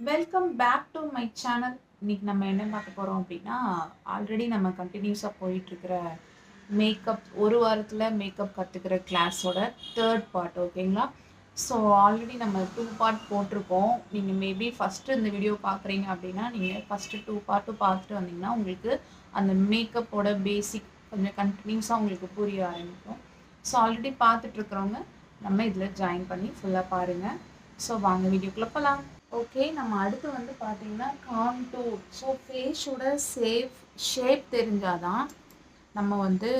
Welcome back to my channel இன்னைக்கு நம்ம என்ன பார்க்க போகிறோம் அப்படின்னா ஆல்ரெடி நம்ம கண்டினியூஸாக போயிட்டுருக்கிற மேக்கப் ஒரு வாரத்தில் மேக்கப் கற்றுக்கிற கிளாஸோட தேர்ட் பார்ட் ஓகேங்களா ஸோ ஆல்ரெடி நம்ம டூ பார்ட் போட்டிருக்கோம். நீங்கள் மேபி ஃபஸ்ட்டு இந்த வீடியோ பார்க்குறீங்க அப்படின்னா நீங்கள் ஃபஸ்ட்டு டூ பார்ட்டும் பார்த்துட்டு வந்தீங்கன்னா உங்களுக்கு அந்த மேக்கப்போட பேசிக் கொஞ்சம் கண்டினியூஸாக உங்களுக்கு புரிய ஆரம்பிக்கும். ஸோ ஆல்ரெடி பார்த்துட்ருக்குறவங்க நம்ம இதில் ஜாயின் பண்ணி ஃபுல்லாக பாருங்கள் ஸோ வாங்க வீடியோக்குள்ளே போகலாம் ஓகே நம்ம அடுத்து வந்து பார்த்தீங்கன்னா கான்டூர் ஸோ ஃபேஸோட சேஃப் ஷேப் தெரிஞ்சாதான் நம்ம வந்து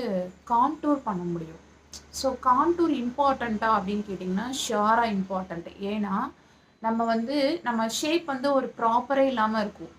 கான்டூர் பண்ண முடியும். ஸோ கான்டூர் இம்பார்ட்டண்ட்டா அப்படின்னு கேட்டிங்கன்னா ஷியோராக இம்பார்ட்டண்ட் ஏன்னா நம்ம வந்து நம்ம ஷேப் வந்து ஒரு ப்ராப்பரே இல்லாமல் இருக்கும்.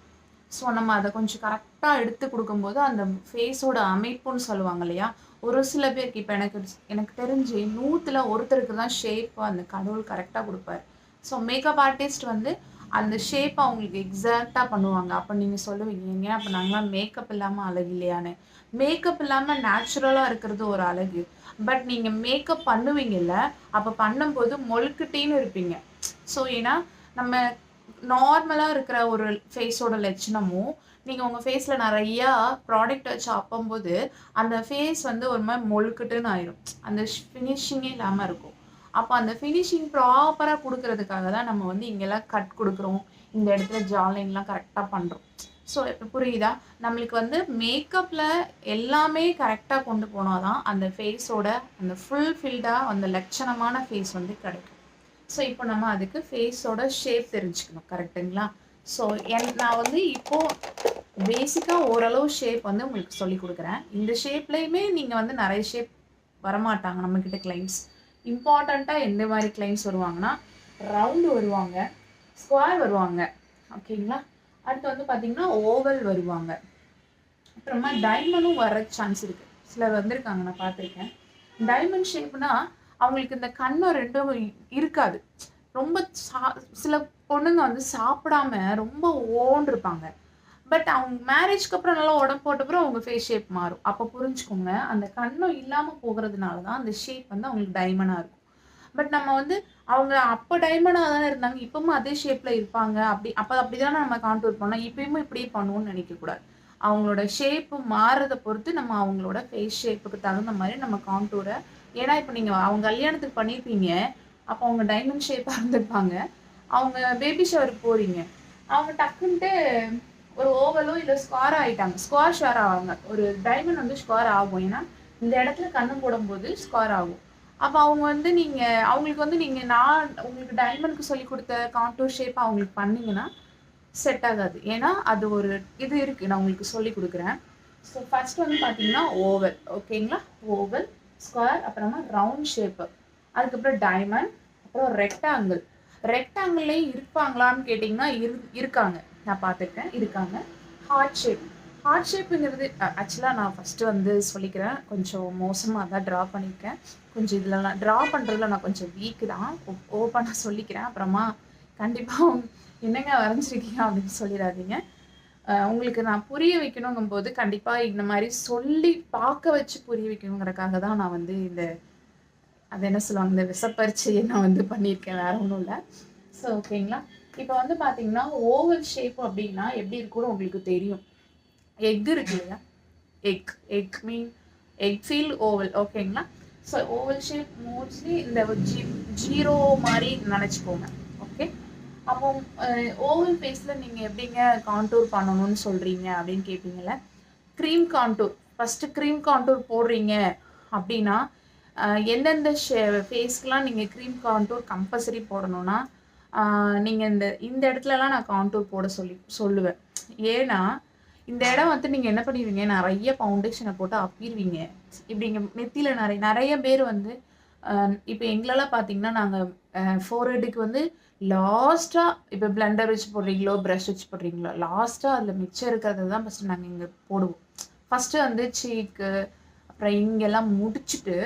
ஸோ நம்ம அதை கொஞ்சம் கரெக்டாக எடுத்து கொடுக்கும்போது அந்த ஃபேஸோட அமைப்புன்னு சொல்லுவாங்க இல்லையா? ஒரு சில பேருக்கு இப்போ எனக்கு எனக்கு தெரிஞ்சு நூற்றில் ஒருத்தருக்கு தான் ஷேப் அந்த கடவுள் கரெக்டாக கொடுப்பாரு. ஸோ மேக்கப் ஆர்டிஸ்ட் வந்து அந்த ஷேப் அவங்களுக்கு எக்ஸாக்டாக பண்ணுவாங்க. அப்போ நீங்கள் சொல்லுவீங்க அப்போ நாங்களாம் மேக்கப் இல்லாமல் அழகு இல்லையான்னு மேக்கப் இல்லாமல் நேச்சுரலாக இருக்கிறது ஒரு அழகு. பட் நீங்கள் மேக்கப் பண்ணுவீங்கல்ல அப்போ பண்ணும்போது மொழுக்கிட்டேன்னு இருப்பீங்க. ஸோ ஏன்னா நம்ம நார்மலாக இருக்கிற ஒரு ஃபேஸோட லட்சணமும் நீங்கள் உங்கள் ஃபேஸில் நிறையா ப்ராடக்ட் வச்சு அப்பம்போது அந்த ஃபேஸ் வந்து ஒரு மாதிரி மொழுக்கிட்டுன்னு ஆயிரும். அந்த ஃபினிஷிங்கே இல்லாமல் இருக்கும். அப்போ அந்த ஃபினிஷிங் ப்ராப்பராக கொடுக்கறதுக்காக தான் நம்ம வந்து இங்கெல்லாம் கட் கொடுக்குறோம். இந்த இடத்துல ஜாலைன்லாம் கரெக்டாக பண்ணுறோம் ஸோ இப்போ புரியுதா? நம்மளுக்கு வந்து மேக்கப்பில் எல்லாமே கரெக்டாக கொண்டு போனால் தான் அந்த ஃபேஸோட அந்த ஃபுல் ஃபில்டாக அந்த லட்சணமான ஃபேஸ் வந்து கிடைக்கும். ஸோ இப்போ நம்ம அதுக்கு ஃபேஸோட ஷேப் தெரிஞ்சுக்கணும். கரெக்டுங்களா ஸோ என் நான் வந்து இப்போது பேசிக்காக ஓரளவு ஷேப் வந்து உங்களுக்கு சொல்லி கொடுக்குறேன். இந்த ஷேப்லேயுமே நீங்கள் வந்து நிறைய ஷேப் வரமாட்டாங்க நம்மக்கிட்ட கிளைண்ட்ஸ் இம்பார்ட்டண்ட்டாக எந்த மாதிரி கிளைம்ஸ் வருவாங்கன்னா ரவுண்டு வருவாங்க ஸ்கொயர் வருவாங்க. ஓகேங்களா அடுத்து வந்து பார்த்தீங்கன்னா ஓவல் வருவாங்க. அப்புறமா டைமண்டும் வர சான்ஸ் இருக்குது சிலர் வந்திருக்காங்க நான் பார்த்துருக்கேன். டைமண்ட் ஷேப்னா அவங்களுக்கு இந்த கண்ணம் ரெண்டும் இருக்காது. ரொம்ப சா சில பொண்ணுங்க வந்து சாப்பிடாம ரொம்ப ஓன் இருப்பாங்க. பட் அவங்க மேரேஜ்க்கு அப்புறம் நல்லா உடம்பு போட்டப்புறம் அவங்க ஃபேஸ் ஷேப் மாறும். அப்போ புரிஞ்சுக்கோங்க அந்த கண்ணும் இல்லாமல் போகிறதுனால தான் அந்த ஷேப் வந்து அவங்களுக்கு டைமண்டாக இருக்கும். பட் நம்ம வந்து அவங்க அப்போ டைமண்டாக தானே இருந்தாங்க இப்பவும் அதே ஷேப்பில் இருப்பாங்க. அப்படி அப்போ அப்படி தானே நம்ம கான்டூர் பண்ணோம். இப்பயுமே இப்படியே பண்ணுவோம்னு நினைக்கக்கூடாது. அவங்களோட ஷேப்பு மாறுறதை பொறுத்து நம்ம அவங்களோட ஃபேஸ் ஷேப்புக்கு தகுந்த மாதிரி நம்ம கான்டூரை ஏன்னா இப்போ நீங்கள் அவங்க கல்யாணத்துக்கு பண்ணியிருப்பீங்க அப்போ அவங்க டைமண்ட் ஷேப்பாக இருந்திருப்பாங்க. அவங்க பேபி ஷவருக்கு போகிறீங்க அவங்க டக்குன்ட்டு ஒரு ஓவலோ இல்லை ஸ்கொயர் ஆகிட்டாங்க ஸ்கொயர் ஷேர் ஆவாங்க. ஒரு டைமண்ட் வந்து ஸ்கொயர் ஆகும். ஏன்னா இந்த இடத்துல கண்ணு போடும்போது ஸ்கொயர் ஆகும். அப்போ அவங்க வந்து நீங்கள் அவங்களுக்கு வந்து நீங்கள் நான் உங்களுக்கு டைமண்ட்க்கு சொல்லி கொடுத்த கான்டூர் ஷேப் அவங்களுக்கு பண்ணிங்கன்னா செட் ஆகாது. ஏன்னா அது ஒரு இது இருக்குது நான் உங்களுக்கு சொல்லி கொடுக்குறேன். ஸோ ஃபர்ஸ்ட் வந்து பார்த்தீங்கன்னா ஓவல் ஓகேங்களா ஓவல் ஸ்கொயர் அப்புறமா ரவுண்ட் ஷேப்பு அதுக்கப்புறம் டைமண்ட் அப்புறம் ரெக்டாங்கிள் ரெக்டாங்கிள்லேயும் இருப்பாங்களான்னு கேட்டிங்கன்னா இரு இருக்காங்க. நான் பார்த்துருக்கேன். இருக்காங்க. ஹார்ட் ஷேப் ஹார்ட் ஷேப்புங்கிறது ஆக்சுவலாக நான் ஃபஸ்ட்டு வந்து சொல்லிக்கிறேன். கொஞ்சம் மோசமாக தான் ட்ரா பண்ணியிருக்கேன். கொஞ்சம் இதிலலாம் ட்ரா பண்ணுறதுல நான் கொஞ்சம் வீக்கு தான். ஓப்பனாக சொல்லிக்கிறேன். அப்புறமா கண்டிப்பாக என்னங்க வரைஞ்சிருக்கீங்க அப்படின்னு சொல்லிடாதீங்க. உங்களுக்கு நான் புரிய வைக்கணுங்கும் போது கண்டிப்பாக இந்த மாதிரி சொல்லி பார்க்க வச்சு புரிய வைக்கணுங்கிறக்காக தான் நான் வந்து இந்த அது என்ன சொல்லுவாங்க இந்த விசப்பரிச்சையை நான் வந்து பண்ணியிருக்கேன். வேற ஒன்றும் இல்லை. ஸோ ஓகேங்களா இப்போ வந்து பார்த்தீங்கன்னா ஓவல் ஷேப் அப்படின்னா எப்படி இருக்கும்னு உங்களுக்கு தெரியும். எக் இருக்கு இல்லையா? எக் எக் மீன் எக் ஃபீல் ஓவல் ஓகேங்களா ஸோ ஓவல் ஷேப் மோஸ்ட்லி இந்த ஜி ஜீரோ மாதிரி நினச்சிக்கோங்க. ஓகே அப்போ ஓவல் ஃபேஸில் நீங்கள் எப்படிங்க கான்டூர் பண்ணணும்னு சொல்கிறீங்க அப்படின்னு கேட்பீங்கள்ல cream contour first cream contour போடுறீங்க அப்படின்னா எந்தெந்த ஷே ஃபேஸ்க்கெலாம் நீங்கள் க்ரீம் கான்டூர் கம்பல்சரி போடணும்னா நீங்கள் இந்த இந்த இடத்துலலாம் நான் கான்டூர் போட சொல்லி சொல்லுவேன். ஏன்னா இந்த இடம் வந்து நீங்கள் என்ன பண்ணிடுவீங்க? நிறைய ஃபவுண்டேஷனை போட்டு அப்பிடுவீங்க. இப்படி இங்கே நெத்தியில் நிறைய நிறைய பேர் வந்து இப்போ எங்களெல்லாம் பார்த்தீங்கன்னா நாங்கள் ஃபோர் ஹெட்டுக்கு வந்து லாஸ்ட்டாக இப்போ பிளண்டர் வச்சு போடுறீங்களோ ப்ரஷ் வச்சு போடுறீங்களோ லாஸ்ட்டாக அதில் மிச்சம் இருக்கிறது தான் ஃபஸ்ட்டு நாங்கள் இங்கே போடுவோம். ஃபஸ்ட்டு வந்து சீக்கு அப்புறம் இங்கெல்லாம் முடிச்சுட்டு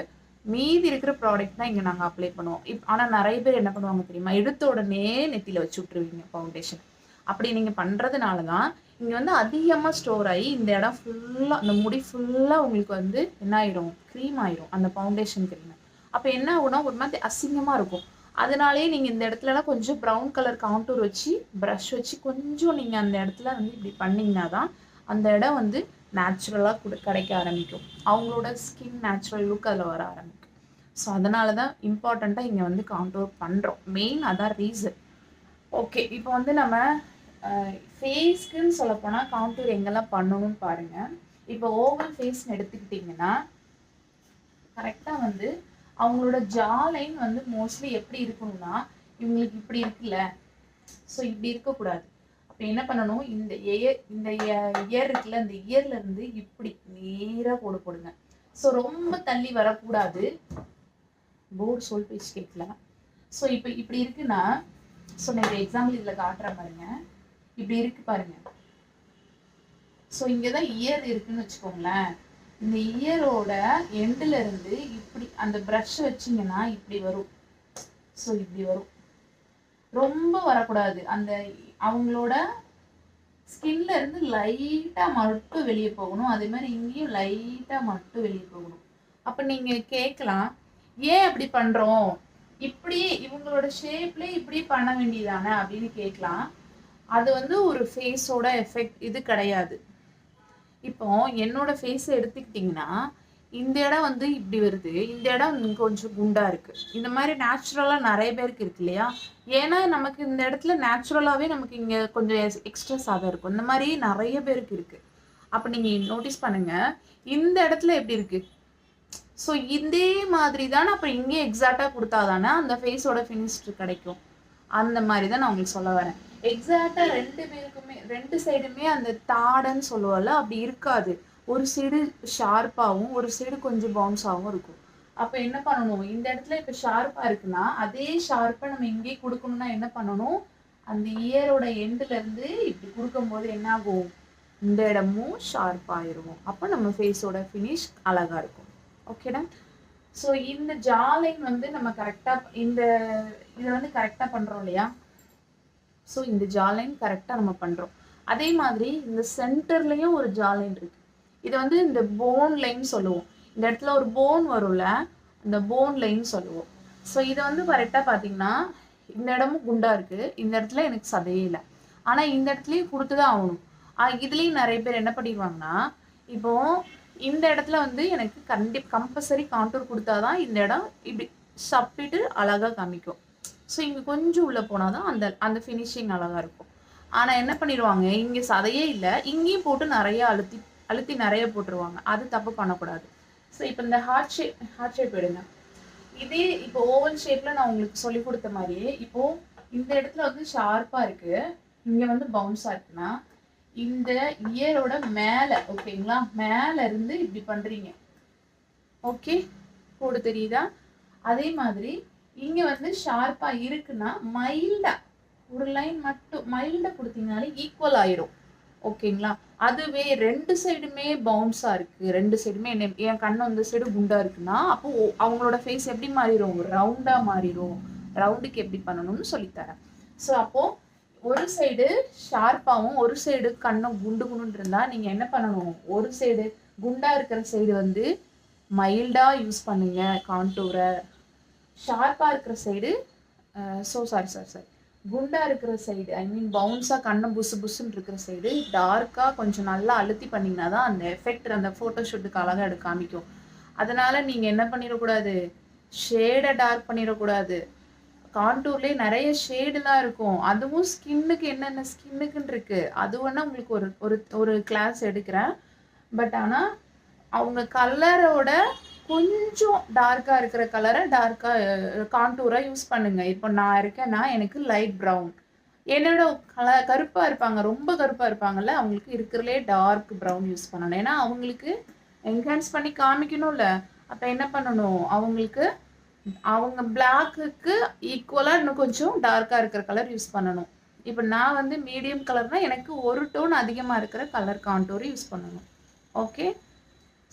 மீதி இருக்கிற ப்ராடக்ட் தான் இங்கே நாங்கள் அப்ளை பண்ணுவோம். இப் ஆனால் நிறைய பேர் என்ன பண்ணுவாங்க தெரியுமா? எடுத்த உடனே நெத்தியில் வச்சு விட்ருவீங்க ஃபவுண்டேஷன் அப்படி நீங்கள் பண்ணுறதுனால தான் இங்கே வந்து அதிகமாக ஸ்டோர் ஆகி இந்த இடம் ஃபுல்லாக அந்த முடி ஃபுல்லாக உங்களுக்கு வந்து என்ன ஆயிரும்? க்ரீம் ஆயிரும் அந்த ஃபவுண்டேஷன் க்ரீம் அப்போ என்ன ஆகும்னா ஒரு மாதிரி அசிங்கமாக இருக்கும். அதனாலேயே நீங்கள் இந்த இடத்துலலாம் கொஞ்சம் ப்ரௌன் கலர் காண்டூர் வச்சு ப்ரஷ் வச்சு கொஞ்சம் நீங்கள் அந்த இடத்துல வந்து இப்படி பண்ணிங்கன்னா தான் அந்த இடம் வந்து நேச்சுரலாக கொடு கிடைக்க ஆரம்பிக்கும். அவங்களோட ஸ்கின் நேச்சுரல் லுக் அதில் வர ஆரம்பிக்கும். ஸோ அதனால தான் இம்பார்ட்டண்ட்டாக இங்கே வந்து காண்டூர் பண்ணுறோம் மெயின் அதான் ரீசன் ஓகே இப்போ வந்து நம்ம ஃபேஸ்க்குன்னு சொல்லப்போனால் காண்டூர் எங்கெல்லாம் பண்ணணும்னு பாருங்கள் இப்போ ஓவல் ஃபேஸ்னு எடுத்துக்கிட்டிங்கன்னா கரெக்டாக வந்து அவங்களோட ஜா லைன் வந்து மோஸ்ட்லி எப்படி இருக்கணும்னா இவங்களுக்கு இப்படி இருக்குல்ல. ஸோ இப்படி இருக்கக்கூடாது. இப்போ என்ன பண்ணணும்? இந்த இயர் இந்த இயர் இருக்குல்ல இந்த இயர்ல இருந்து இப்படி நேராக போடு போடுங்க. ஸோ ரொம்ப தள்ளி வரக்கூடாது. போர்டு சொல் பேச்சு கேட்கல. ஸோ இப்போ இப்படி இருக்குன்னா ஸோ நான் இந்த எக்ஸாம்பிள் இதில் காட்டுறேன் பாருங்க. இப்படி இருக்கு பாருங்க. ஸோ இங்கே தான் இயர் இருக்குன்னு வச்சுக்கோங்களேன். இந்த இயரோட எண்டில் இருந்து இப்படி அந்த ப்ரஷ் வச்சிங்கன்னா இப்படி வரும். ஸோ இப்படி வரும். ரொம்ப வரக்கூடாது. அந்த அவங்களோட ஸ்கின்ல இருந்து லைட்டாக மட்டும் வெளியே போகணும். அதே மாதிரி இங்கேயும் லைட்டாக மட்டும் வெளியே போகணும். அப்போ நீங்கள் கேட்கலாம் ஏன் அப்படி பண்ணுறோம் இப்படி இவங்களோட ஷேப்லேயே இப்படி பண்ண வேண்டியதானே? அப்படின்னு கேட்கலாம் அது வந்து ஒரு ஃபேஸோட எஃபெக்ட் இது கிடையாது. இப்போ என்னோட ஃபேஸை எடுத்துக்கிட்டிங்கன்னா இந்த இடம் வந்து இப்படி வருது. இந்த இடம் கொஞ்சம் குண்டா இருக்கு. இந்த மாதிரி நேச்சுரலாக நிறைய பேருக்கு இருக்கு இல்லையா? ஏன்னா நமக்கு இந்த இடத்துல நேச்சுரலாகவே நமக்கு இங்கே கொஞ்சம் எக்ஸ்ட்ரா சாதம் இருக்கும். இந்த மாதிரி நிறைய பேருக்கு இருக்கு. அப்போ நீங்கள் நோட்டீஸ் பண்ணுங்க இந்த இடத்துல எப்படி இருக்கு? ஸோ இதே மாதிரி தானே அப்புறம் இங்கே எக்ஸாக்டாக கொடுத்தா தானே அந்த ஃபேஸோட ஃபினிஷ்டு கிடைக்கும். அந்த மாதிரி தான் நான் உங்களுக்கு சொல்ல வரேன். எக்ஸாக்டா ரெண்டு பேருக்குமே ரெண்டு சைடுமே அந்த தாடன்னு சொல்லுவோம்ல அப்படி இருக்காது. ஒரு சைடு ஷார்ப்பாகவும் ஒரு சைடு கொஞ்சம் பவுன்ஸாகவும் இருக்கும். அப்போ என்ன பண்ணணும்? இந்த இடத்துல இப்போ ஷார்ப்பாக இருக்குன்னா அதே ஷார்ப்பை நம்ம இங்கே கொடுக்கணும்னா என்ன பண்ணணும்? அந்த இயரோட எண்ட்லேருந்து இப்படி கொடுக்கும்போது என்ன ஆகும்? இந்த இடமும் ஷார்ப் அப்போ நம்ம ஃபேஸோட ஃபினிஷ் அழகாக இருக்கும். ஓகேடா ஸோ இந்த ஜாலைன் வந்து நம்ம கரெக்டாக இந்த இதை வந்து கரெக்டாக பண்ணுறோம் இல்லையா? ஸோ இந்த ஜாலைன் கரெக்டாக நம்ம பண்ணுறோம் அதே மாதிரி இந்த சென்டர்லேயும் ஒரு ஜாலைன் இருக்குது இதை வந்து இந்த போன் லைன் சொல்லுவோம். இந்த இடத்துல ஒரு போன் வரும்ல இந்த போன் லைன் சொல்லுவோம். ஸோ இதை வந்து கரெக்டாக பார்த்தீங்கன்னா இந்த இடமும் குண்டாக இருக்குது இந்த இடத்துல எனக்கு சதையே இல்லை. ஆனால் இந்த இடத்துலையும் கொடுத்து தான் ஆகணும் இதுலேயும் நிறைய பேர் என்ன பண்ணிடுவாங்கன்னா இப்போ இந்த இடத்துல வந்து எனக்கு கண்டி கம்பல்சரி காண்ட்ரோல் கொடுத்தா தான் இந்த இடம் இப்படி சப்பிட்டு அழகாக காமிக்கும். ஸோ இங்கே கொஞ்சம் உள்ளே போனால் தான் அந்த அந்த ஃபினிஷிங் அழகாக இருக்கும். ஆனால் என்ன பண்ணிடுவாங்க? இங்கே சதையே இல்லை. இங்கேயும் போட்டு நிறைய அழுத்தி அழுத்தி நிறைய போட்டுருவாங்க. அது தப்பு பண்ணக்கூடாது. ஸோ இப்போ இந்த ஹார்ட் ஷேப் ஹார்ட் ஷேப் எடுங்க. இதே இப்போ ஓவல் ஷேப்பில் நான் உங்களுக்கு சொல்லி கொடுத்த மாதிரியே இப்போ இந்த இடத்துல வந்து ஷார்ப்பாக இருக்குது இங்கே வந்து பவுன்ஸாக இருக்குன்னா இந்த இயரோட மேலே ஓகேங்களா மேலே இருந்து இப்படி பண்ணுறீங்க ஓகே கூட தெரியுதா? அதே மாதிரி இங்கே வந்து ஷார்ப்பாக இருக்குன்னா மைல்டாக ஒரு லைன் மட்டும் மைல்டாக கொடுத்தீங்கனாலே ஈக்குவல் ஆயிரும். ஓகேங்களா அதுவே ரெண்டு சைடுமே பவுன்ஸா இருக்கு. ரெண்டு சைடுமே என்ன என் கண்ணு அந்த சைடு குண்டா இருக்குன்னா அப்போ அவங்களோட ஃபேஸ் எப்படி மாறிடும் ரவுண்டா மாறிடும் ரவுண்டுக்கு எப்படி பண்ணணும்னு சொல்லித்தரேன். ஸோ அப்போ ஒரு சைடு ஷார்ப்பாகவும் ஒரு சைடு கண்ணும் குண்டு குண்டுன்னு இருந்தா நீங்க என்ன பண்ணணும்? ஒரு சைடு குண்டா இருக்கிற சைடு வந்து மைல்டா யூஸ் பண்ணுங்க கான்டூரை ஷார்ப்பாக இருக்கிற side so sorry sorry sorry குண்டா இருக்கிற சைடு ஐ மீன் பவுன்ஸாக கண்ணம் புசு புசுன்னு இருக்கிற சைடு டார்க்காக கொஞ்சம் நல்லா அழுத்தி பண்ணிங்கன்னா தான் அந்த எஃபெக்ட் அந்த ஃபோட்டோ ஷூட்டுக்கு அழகாக எடுக்க காமிக்கும். அதனால நீங்கள் என்ன பண்ணிடக்கூடாது? ஷேடை டார்க் பண்ணிடக்கூடாது. கான்டூர்லேயே நிறைய ஷேடுலாம் இருக்கும். அதுவும் ஸ்கின்னுக்கு என்னென்ன ஸ்கின்னுக்குன்னு இருக்குது அது வேணால் உங்களுக்கு ஒரு ஒரு ஒரு கிளாஸ் எடுக்கிறேன். பட் ஆனால் அவங்க கலரோட கொஞ்சம் டார்க்காக இருக்கிற கலரை டார்க்காக கான்டூராக யூஸ் பண்ணுங்கள் இப்போ நான் இருக்கேன்னா எனக்கு லைட் ப்ரௌன் என்னோட கல கருப்பாக இருப்பாங்க ரொம்ப கருப்பாக இருப்பாங்கல்ல அவங்களுக்கு இருக்கிறதுலே டார்க் ப்ரௌன் யூஸ் பண்ணணும். ஏன்னா அவங்களுக்கு என்ஹான்ஸ் பண்ணி காமிக்கணும்ல. அப்போ என்ன பண்ணணும்? அவங்களுக்கு அவங்க பிளாக்குக்கு ஈக்குவலாக இன்னும் கொஞ்சம் டார்க்காக இருக்கிற கலர் யூஸ் பண்ணணும். இப்போ நான் வந்து மீடியம் கலர்னால் எனக்கு ஒரு டோன் அதிகமாக இருக்கிற கலர் கான்டூர் யூஸ் பண்ணணும். ஓகே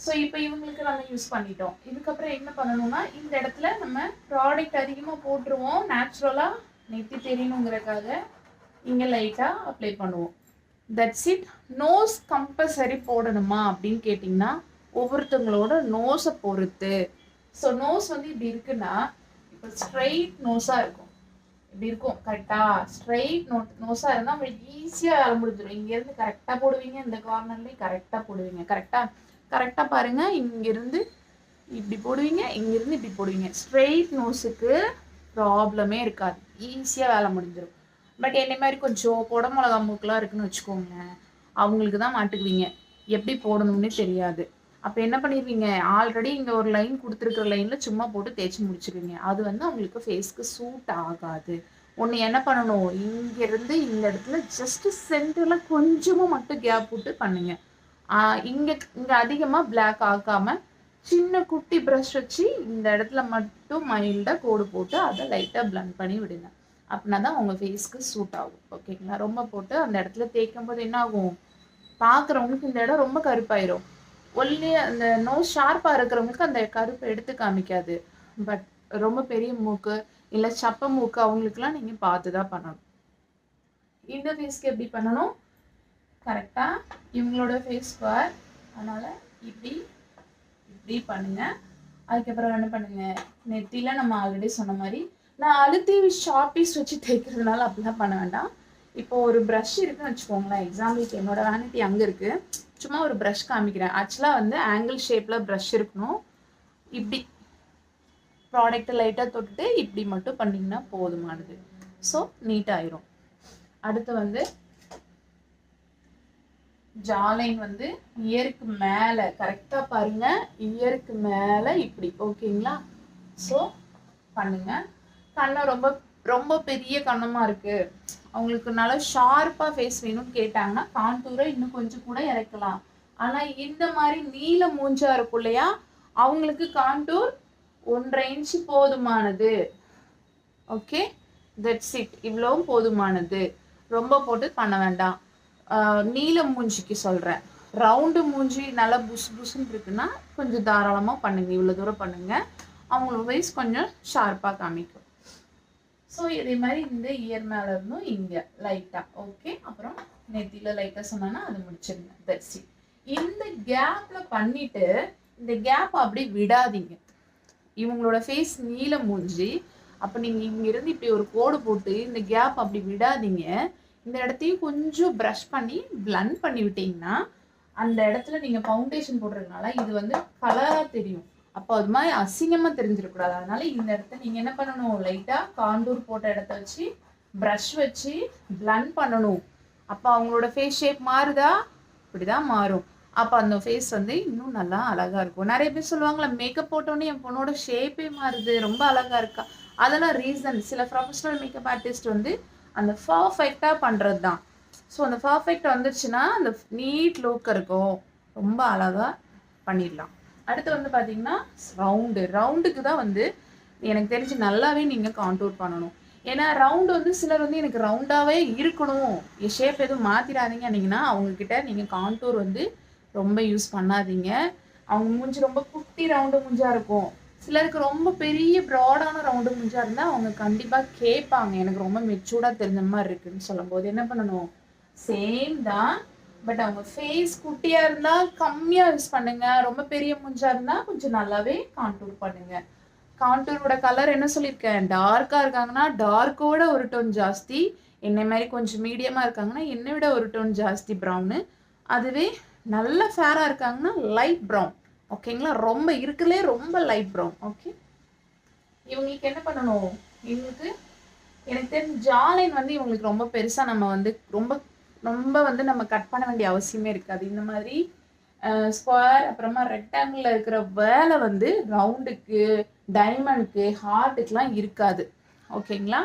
ஸோ இப்போ இவங்களுக்கு நாங்கள் யூஸ் பண்ணிட்டோம். இதுக்கப்புறம் என்ன பண்ணணும்னா இந்த இடத்துல நம்ம ப்ராடக்ட் அதிகமாக போட்டுருவோம். நேச்சுரலாக நெத்தி தெரியணுங்கிறக்காக இங்கே லைட்டாக அப்ளை பண்ணுவோம். தட்ஸ் இட் நோஸ் கம்பல்சரி போடணுமா அப்படின்னு கேட்டிங்கன்னா ஒவ்வொருத்தவங்களோட நோஸை பொறுத்து. ஸோ நோஸ் வந்து இப்படி இருக்குன்னா இப்போ ஸ்ட்ரைட் நோஸாக இருக்கும். இப்படி இருக்கும். கரெக்டாக ஸ்ட்ரைட் நோ நோஸாக இருந்தால் உங்களுக்கு ஈஸியாக வேலை முடிஞ்சிடும் இங்கேருந்து கரெக்டாக போடுவீங்க. இந்த கார்னர்லேயும் கரெக்டாக போடுவீங்க. கரெக்டாக கரெக்டாக பாருங்கள் இங்கேருந்து இப்படி போடுவீங்க இங்கேருந்து இப்படி போடுவீங்க. ஸ்ட்ரெயிட் நோஸுக்கு ப்ராப்ளமே இருக்காது. ஈஸியாக வேலை முடிஞ்சிடும் பட் என்னை மாதிரி கொஞ்சம் குடமிளகா மூக்கெலாம் இருக்குன்னு வச்சுக்கோங்களேன் அவங்களுக்கு தான் மாட்டுக்குவீங்க. எப்படி போடணும்னே தெரியாது. அப்போ என்ன பண்ணிடுவீங்க ஆல்ரெடி இங்கே ஒரு லைன் கொடுத்துருக்குற லைனில் சும்மா போட்டு தேய்ச்சி முடிச்சிருவீங்க. அது வந்து அவங்களுக்கு ஃபேஸ்க்கு சூட் ஆகாது. ஒன்று என்ன பண்ணணும்? இங்கேருந்து இந்த இடத்துல ஜஸ்ட் சென்டரில் கொஞ்சமாக மட்டும் கேப் விட்டு பண்ணுங்கள் இங்கே இங்கே அதிகமாக பிளாக் ஆக்காமல் சின்ன குட்டி ப்ரஷ் வச்சு இந்த இடத்துல மட்டும் மைல்டாக கோடு போட்டு அதை லைட்டாக blend பண்ணி விடுங்க. அப்படின்னா தான் உங்கள் ஃபேஸ்க்கு சூட் ஆகும். ஓகேங்களா ரொம்ப போட்டு அந்த இடத்துல தேய்க்கும் போது என்ன ஆகும்? பார்க்குறவங்களுக்கு இந்த இடம் ரொம்ப கருப்பாயிரும். ஒல்லி அந்த நோ ஷார்ப்பாக இருக்கிறவங்களுக்கு அந்த கருப்பை எடுத்து காமிக்காது. பட் ரொம்ப பெரிய மூக்கு இல்லை சப்ப மூக்கு அவங்களுக்குலாம் நீங்கள் பார்த்து தான் பண்ணணும். இந்த ஃபேஸ்க்கு எப்படி பண்ணணும்? கரெக்டாக இவங்களோட ஃபேஸ் பார் அதனால் இப்படி இப்படி பண்ணுங்கள் அதுக்கப்புறம் என்ன பண்ணுங்கள் நெத்தியில் நம்ம ஆல்ரெடி சொன்ன மாதிரி நான் அழுத்தி ஷார்பீஸ் வச்சு தேய்க்கிறதுனால அப்படிலாம் பண்ண வேண்டாம். இப்போ ஒரு ப்ரஷ் இருக்குன்னு வச்சுக்கோங்களேன். எக்ஸாம்பிளுக்கு என்னோட வேனிட்டி அங்கே இருக்குது சும்மா ஒரு ப்ரஷ் காமிக்கிறேன். ஆக்சுவலாக வந்து ஆங்கிள் ஷேப்பில் ப்ரஷ் இருக்கணும். இப்படி. ப்ராடக்ட்டை லைட்டாக தொட்டுட்டு இப்படி மட்டும் பண்ணிங்கன்னா போதுமானது. ஸோ நீட்டாயிரும் அடுத்து வந்து ஜாலைன் வந்து இயருக்கு மேலே கரெக்டாக பாருங்கள் இயருக்கு மேலே இப்படி ஓகேங்களா? ஸோ பண்ணுங்கள் கண்ணை ரொம்ப ரொம்ப பெரிய கண்ணமாக இருக்குது அவங்களுக்கு நல்லா ஷார்ப்பாக ஃபேஸ் வேணும்னு கேட்டாங்கன்னா காண்டூரை இன்னும் கொஞ்சம் கூட இறக்கலாம். ஆனால் இந்த மாதிரி நீல மூஞ்சா இருக்கும் இல்லையா? அவங்களுக்கு காண்டூர் ஒன்றரை இன்ச்சு போதுமானது. ஓகே தட்ஸ் இட் இவ்வளவும் போதுமானது. ரொம்ப போட்டு பண்ண வேண்டாம். நீல மூஞ்சிக்கு சொல்கிறேன் ரவுண்டு மூஞ்சி நல்லா புஸ் புசுன்னு இருக்குன்னா கொஞ்சம் தாராளமாக பண்ணுங்கள் இவ்வளோ தூரம் பண்ணுங்கள் அவங்களோட வயசு கொஞ்சம் ஷார்ப்பாக காமிக்கும். ஸோ இதே மாதிரி இந்த இயர் மேலே இருந்தும் இங்கே லைட்டாக ஓகே அப்புறம் நெத்தியில் லைட்டாக சொன்னேன்னா அது முடிச்சிருங்க. தட்ஸ் இந்த கேப்பில் பண்ணிவிட்டு இந்த கேப் அப்படி விடாதீங்க. இவங்களோட ஃபேஸ் நீல மூஞ்சி. அப்போ நீங்கள் இங்கேருந்து இப்படி ஒரு கோடு போட்டு இந்த கேப் அப்படி விடாதீங்க. இந்த இடத்தையும் கொஞ்சம் ப்ரஷ் பண்ணி பிளன் பண்ணி விட்டீங்கன்னா அந்த இடத்துல நீங்கள் ஃபவுண்டேஷன் போடுறதுனால இது வந்து கலராக தெரியும். அப்போ அது மாதிரி அசிங்கமாக தெரிஞ்சிடக்கூடாது அதனால இந்த இடத்த நீங்கள் என்ன பண்ணணும்? லைட்டாக காண்டூர் போட்ட இடத்த வச்சு ப்ரஷ் வச்சு பிளன் பண்ணணும். அப்போ அவங்களோட ஃபேஸ் ஷேப் மாறுதா? இப்படிதான் மாறும். அப்போ அந்த ஃபேஸ் வந்து இன்னும் நல்லா அழகாக இருக்கும். நிறைய பேர் சொல்லுவாங்களே மேக்கப் போட்டோன்னே என் பொண்ணோட ஷேப்பே மாறுது. ரொம்ப அழகா இருக்கா. அதெல்லாம் ரீசன் சில ப்ரொஃபஷனல் மேக்கப் ஆர்டிஸ்ட் வந்து அந்த பர்ஃபெக்டாக பண்ணுறது தான் ஸோ அந்த பர்ஃபெக்ட் வந்துருச்சுன்னா அந்த நீட் லுக் இருக்கும். ரொம்ப அழகாக பண்ணிடலாம். அடுத்து வந்து பார்த்தீங்கன்னா ரவுண்டு ரவுண்டுக்கு தான் வந்து எனக்கு தெரிஞ்சு நல்லாவே நீங்கள் கான்டூர் பண்ணணும். ஏன்னா ரவுண்டு வந்து சிலர் வந்து எனக்கு ரவுண்டாகவே இருக்கணும். என் ஷேப் எதுவும் மாற்றிடாதீங்க அவங்கக்கிட்ட நீங்கள் கான்டூர் வந்து ரொம்ப யூஸ் பண்ணாதீங்க. அவங்க மூஞ்சி ரொம்ப குட்டி ரவுண்டு மூஞ்சாக இருக்கும். சிலருக்கு ரொம்ப பெரிய ப்ராடான ரவுண்டு மூஞ்சா இருந்தால் அவங்க கண்டிப்பாக கேட்பாங்க. எனக்கு ரொம்ப மெச்சூர்டாக தெரிஞ்ச மாதிரி இருக்குன்னு சொல்லும்போது என்ன பண்ணணும்? சேம் தான். பட் அவங்க ஃபேஸ் குட்டியாக இருந்தால் கம்மியாக யூஸ் பண்ணுங்கள் ரொம்ப பெரிய மூஞ்சாக இருந்தால் கொஞ்சம் நல்லாவே கான்டூர் பண்ணுங்கள் கான்டூரோட கலர் என்ன சொல்லியிருக்கேன்? டார்க்காக இருக்காங்கன்னா டார்க்கோட ஒரு டோன் ஜாஸ்தி. என்னை மாதிரி கொஞ்சம் மீடியமாக இருக்காங்கன்னா என்னை விட ஒரு டோன் ஜாஸ்தி ப்ரௌனு அதுவே நல்ல ஃபேராக இருக்காங்கன்னா லைட் ப்ரௌன் ஓகேங்களா ரொம்ப இருக்குலே ரொம்ப லைட் ப்ரௌன் ஓகே இவங்களுக்கு என்ன பண்ணணும்? இவங்களுக்கு எனக்கு தெரிஞ்ச ஜாலைன் வந்து இவங்களுக்கு ரொம்ப பெருசாக நம்ம வந்து ரொம்ப ரொம்ப வந்து நம்ம கட் பண்ண வேண்டிய அவசியமே இருக்காது. இந்த மாதிரி ஸ்கொயர் அப்புறமா ரெக்டாங்கிளில் இருக்கிற வேலை வந்து ரவுண்டுக்கு டைமண்டுக்கு ஹார்ட்டுக்கெலாம் இருக்காது. ஓகேங்களா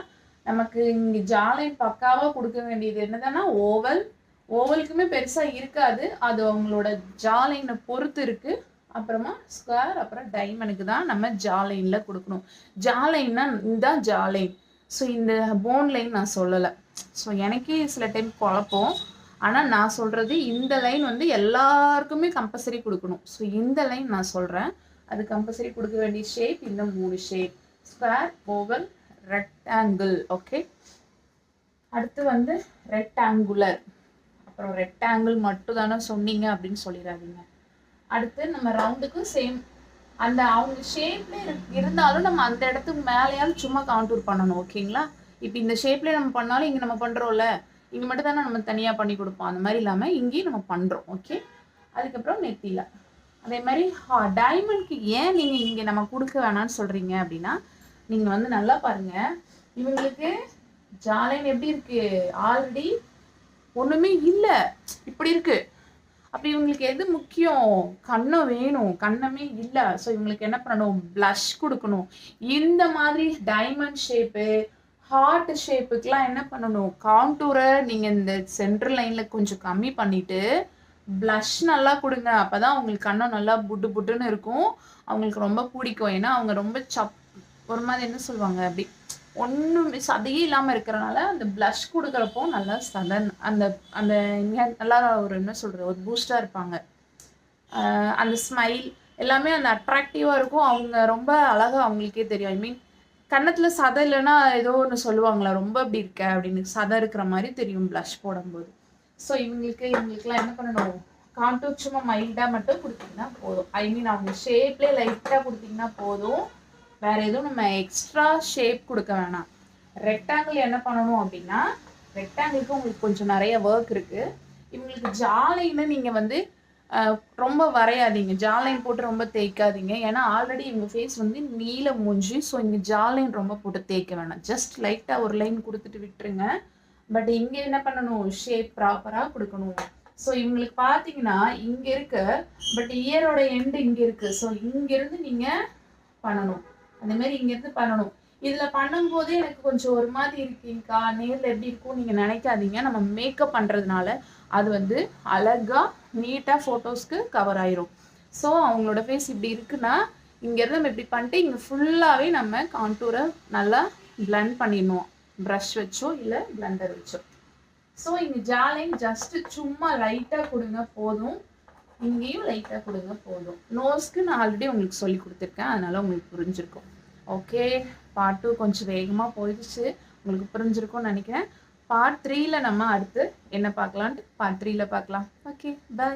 நமக்கு இங்கே ஜாலைன் பக்காவாக கொடுக்க வேண்டியது என்னதுன்னா ஓவல் ஓவலுக்குமே பெருசாக இருக்காது. அது அவங்களோட ஜாலைனை பொறுத்து இருக்குது அப்புறமா ஸ்கொயர் அப்புறம் டைமண்டுக்கு தான் நம்ம ஜாலைனில் கொடுக்கணும். ஜாலைன்னா இதுதான் ஜாலைன் ஸோ இந்த போன் லைன் நான் சொல்லலை. ஸோ எனக்கே சில டைம் குழப்பம். ஆனால் நான் சொல்கிறது இந்த லைன் வந்து எல்லாருக்குமே கம்பல்சரி கொடுக்கணும். ஸோ இந்த லைன் நான் சொல்கிறேன் அது கம்பல்சரி கொடுக்க வேண்டிய ஷேப் இந்த மூணு shape square oval rectangle okay அடுத்து வந்து ரெக்டாங்குலர் அப்புறம் ரெக்டாங்கிள் மட்டும் தானே சொன்னீங்க அப்படின்னு சொல்லிடாதீங்க. அடுத்து நம்ம ரவுண்டுக்கும் சேம் அந்த அவங்க ஷேப்ல இருந்தாலும் நம்ம அந்த இடத்துக்கு மேலேயாவது சும்மா கான்டூர் பண்ணணும் ஓகேங்களா இப்போ இந்த ஷேப்ல நம்ம பண்ணாலும் இங்கே நம்ம பண்றோம்ல இங்கே மட்டும் தானே நம்ம தனியாக பண்ணி கொடுப்போம். அந்த மாதிரி இல்லாமல் இங்கேயும் நம்ம பண்ணுறோம் ஓகே அதுக்கப்புறம் நெத்தியில் அதே மாதிரி டைமண்ட்க்கு ஏன் நீங்கள் இங்கே நம்ம கொடுக்க வேணாம்னு சொல்கிறீங்க அப்படின்னா நீங்கள் வந்து நல்லா பாருங்க. இவங்களுக்கு ஜாலைன் எப்படி இருக்குது ஆல்ரெடி ஒன்றுமே இல்லை. இப்படி இருக்குது அப்ப இவங்களுக்கு எது முக்கியம்? கண்ணம் வேணும். கண்ணமே இல்ல. ஸோ இவங்களுக்கு என்ன பண்ணணும்? ப்ளஷ் கொடுக்கணும். இந்த மாதிரி டைமண்ட் ஷேப்பு ஹார்ட் ஷேப்புக்கெல்லாம் என்ன பண்ணணும்? காண்டூரை நீங்க இந்த சென்ட்ரல் லைன்ல கொஞ்சம் கம்மி பண்ணிட்டு ப்ளஷ் நல்லா கொடுங்க. அப்பதான் அவங்களுக்கு கண்ணம் நல்லா புட்டு புட்டுன்னு இருக்கும். அவங்களுக்கு ரொம்ப பிடிக்கும். ஏன்னா அவங்க ரொம்ப சப் ஒரு மாதிரி என்ன சொல்லுவாங்க? அப்படி ஒன்றும் சதையே இல்லாமல் இருக்கிறனால அந்த ப்ளஷ் கொடுக்குறப்போ நல்லா சதன் அந்த அந்த நல்லா ஒரு என்ன சொல்கிறது ஒரு பூஸ்டாக இருப்பாங்க. அந்த ஸ்மைல் எல்லாமே அந்த அட்ராக்டிவாக இருக்கும். அவங்க ரொம்ப அழகாக அவங்களுக்கே தெரியும். ஐ மீன் கன்னத்தில் சதை இல்லைன்னா ஏதோ ஒன்று சொல்லுவாங்களா ரொம்ப அப்படி இருக்க அப்படின்னு சதை இருக்கிற மாதிரி தெரியும் ப்ளஷ் போடும்போது. ஸோ இவங்களுக்கு இவங்களுக்குலாம் என்ன பண்ணணும்? காண்டூர் சும்மா மைல்டாக மட்டும் கொடுத்தீங்கன்னா போதும். ஐ மீன் அவங்க ஷேப்லேயே லைட்டாக கொடுத்தீங்கன்னா போதும். வேற எதுவும் நம்ம எக்ஸ்ட்ரா ஷேப் கொடுக்க வேணாம். ரெக்டாங்கிள் என்ன பண்ணணும் அப்படின்னா ரெக்டாங்கிளுக்கு உங்களுக்கு கொஞ்சம் நிறைய ஒர்க் இருக்கு. இவங்களுக்கு ஜாலைன்னு நீங்க வந்து ரொம்ப வரையாதீங்க. ஜாலைன் போட்டு ரொம்ப தேய்க்காதீங்க. ஏன்னா ஆல்ரெடி இவங்க ஃபேஸ் வந்து நீல மூஞ்சி ஸோ இங்கே ஜாலைன் ரொம்ப போட்டு தேய்க்க வேணாம். ஜஸ்ட் லைட்டாக ஒரு லைன் கொடுத்துட்டு விட்டுருங்க. பட் இங்கே என்ன பண்ணணும்? ஷேப் ப்ராப்பராக கொடுக்கணும். ஸோ இவங்களுக்கு பார்த்தீங்கன்னா இங்கே இருக்கு பட் இயரோட எண்டு இங்கே இருக்கு. ஸோ இங்கேருந்து நீங்கள் பண்ணணும். அந்த மாதிரி இங்கிருந்து பண்ணணும். இதுல பண்ணும்போதே எனக்கு கொஞ்சம் ஒரு மாதிரி இருக்கீங்கக்கா? நேர்ல எப்படி இருக்கும் நீங்க நினைக்காதீங்க. நம்ம மேக்கப் பண்றதுனால அது வந்து அழகா நீட்டா போட்டோஸ்க்கு கவர் ஆயிரும். ஸோ அவங்களோட ஃபேஸ் இப்படி இருக்குன்னா இங்க இருந்து நம்ம இப்படி பண்ணிட்டு இங்க ஃபுல்லாவே நம்ம கான்டூரை நல்லா பிளண்ட் பண்ணிடணும். ப்ரஷ் வச்சோ இல்ல பிளண்டர் வச்சோ. ஸோ இங்க ஜாலைன் ஜஸ்ட் சும்மா லைட்டா கொடுங்க போதும். இங்கேயும் லைட்டாக கொடுங்க போதும். நோஸ்க்கு நான் ஆல்ரெடி உங்களுக்கு சொல்லி கொடுத்துருக்கேன். அதனால் உங்களுக்கு புரிஞ்சிருக்கும். ஓகே பார்ட் டூ கொஞ்சம் வேகமாக போயிடுச்சு. உங்களுக்கு புரிஞ்சிருக்கும்னு நினைக்கிறேன். பார்ட் த்ரீயில் நம்ம அடுத்து என்ன பார்க்கலான்ட்டு பார்ட் த்ரீயில் பார்க்கலாம். Okay bye